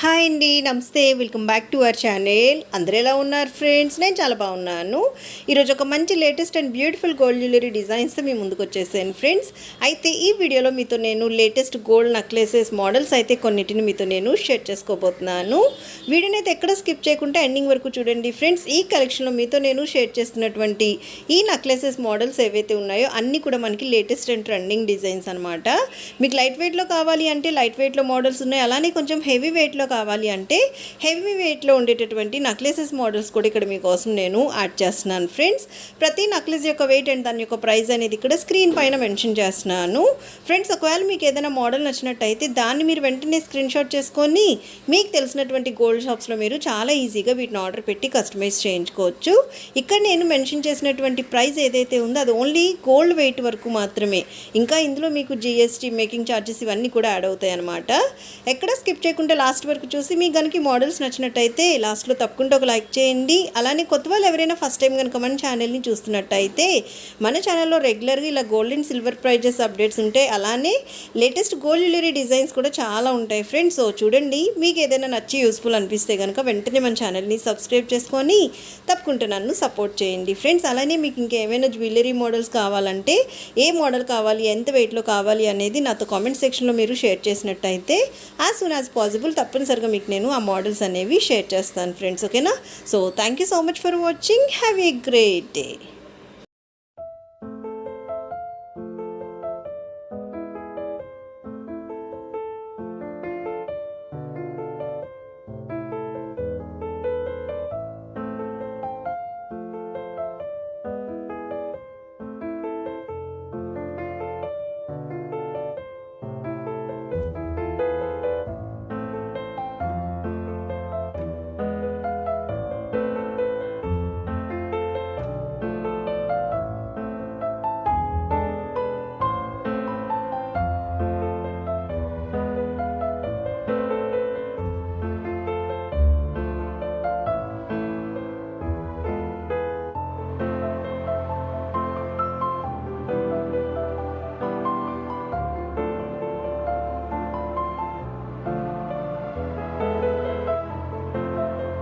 Hi అండి నమస్తే welcome back to our channel. అందరూ ఎలా ఉన్నారు ఫ్రెండ్స్? నేను చాలా బాగున్నాను. ఈరోజు ఒక మంచి latest and beautiful gold jewellery డిజైన్స్తో మీ ముందుకు వచ్చేసాను ఫ్రెండ్స్. అయితే ఈ వీడియోలో మీతో నేను లేటెస్ట్ గోల్డ్ నక్లెసెస్ మోడల్స్ అయితే కొన్నిటిని మీతో నేను షేర్ చేసుకోబోతున్నాను. వీడియోని అయితే ఎక్కడ స్కిప్ చేయకుండా ఎండింగ్ వరకు చూడండి ఫ్రెండ్స్. ఈ కలెక్షన్లో మీతో నేను షేర్ చేస్తున్నటువంటి ఈ నెక్లెసెస్ మోడల్స్ ఏవైతే ఉన్నాయో అన్నీ కూడా మనకి లేటెస్ట్ అండ్ ట్రెండింగ్ డిజైన్స్ అనమాట మీకు లైట్ వెయిట్లో కావాలి అంటే లైట్ వెయిట్లో మోడల్స్ ఉన్నాయి. అలానే కొంచెం హెవీ వెయిట్లో కావాలి అంటే హెవీ వెయిట్లో ఉండేటటువంటి నక్లెసెస్ మోడల్స్ కూడా ఇక్కడ మీకోసం నేను యాడ్ చేస్తున్నాను ఫ్రెండ్స్ ప్రతి నక్లెస్ యొక్క వెయిట్ అండ్ దాని యొక్క ప్రైస్ అనేది ఇక్కడ స్క్రీన్ పైన మెన్షన్ చేస్తున్నాను. ఫ్రెండ్స్ ఒకవేళ మీకు ఏదైనా మోడల్ నచ్చినట్టయితే దాన్ని మీరు వెంటనే స్క్రీన్ షాట్ చేసుకొని మీకు తెలిసినటువంటి గోల్డ్ షాప్స్లో మీరు చాలా ఈజీగా వీటిని ఆర్డర్ పెట్టి కస్టమైజ్ చేయించుకోవచ్చు. ఇక్కడ నేను మెన్షన్ చేసినటువంటి ప్రైస్ ఏదైతే ఉందో అది ఓన్లీ గోల్డ్ వెయిట్ వరకు మాత్రమే. ఇంకా ఇందులో మీకు జిఎస్టీ మేకింగ్ ఛార్జెస్ ఇవన్నీ కూడా యాడ్ అవుతాయి అనమాట ఎక్కడ స్కిప్ చేయకుండా లాస్ట్ వరకు చూసి మీకు కనుక మోడల్స్ నచ్చినట్టయితే లాస్ట్లో తప్పకుండా ఒక లైక్ చేయండి. అలానే కొత్త వాళ్ళు ఎవరైనా ఫస్ట్ టైం కనుక మన ఛానల్ని చూస్తున్నట్టయితే మన ఛానల్లో రెగ్యులర్గా ఇలా gold and silver prices updates ఉంటాయి అలానే లేటెస్ట్ గోల్డ్ జ్యువెలరీ డిజైన్స్ కూడా చాలా ఉంటాయి ఫ్రెండ్స్ సో చూడండి మీకు ఏదైనా నచ్చి యూస్ఫుల్ అనిపిస్తే కనుక వెంటనే మన ఛానల్ని సబ్స్క్రైబ్ చేసుకొని తప్పకుండా నన్ను సపోర్ట్ చేయండి. ఫ్రెండ్స్ అలానే మీకు ఇంకేమైనా జ్యువెలరీ మోడల్స్ కావాలంటే ఏ మోడల్ కావాలి ఎంత వెయిట్లో కావాలి అనేది నాతో కామెంట్ సెక్షన్లో మీరు షేర్ చేసినట్టయితే యాజ్ సూన్ యాజ్ పాసిబుల్ కంపల్సరిగా మీకు నేను ఆ మోడల్స్ అనేవి షేర్ చేస్తాను ఫ్రెండ్స్ ఓకేనా? So thank you so much for watching have a great day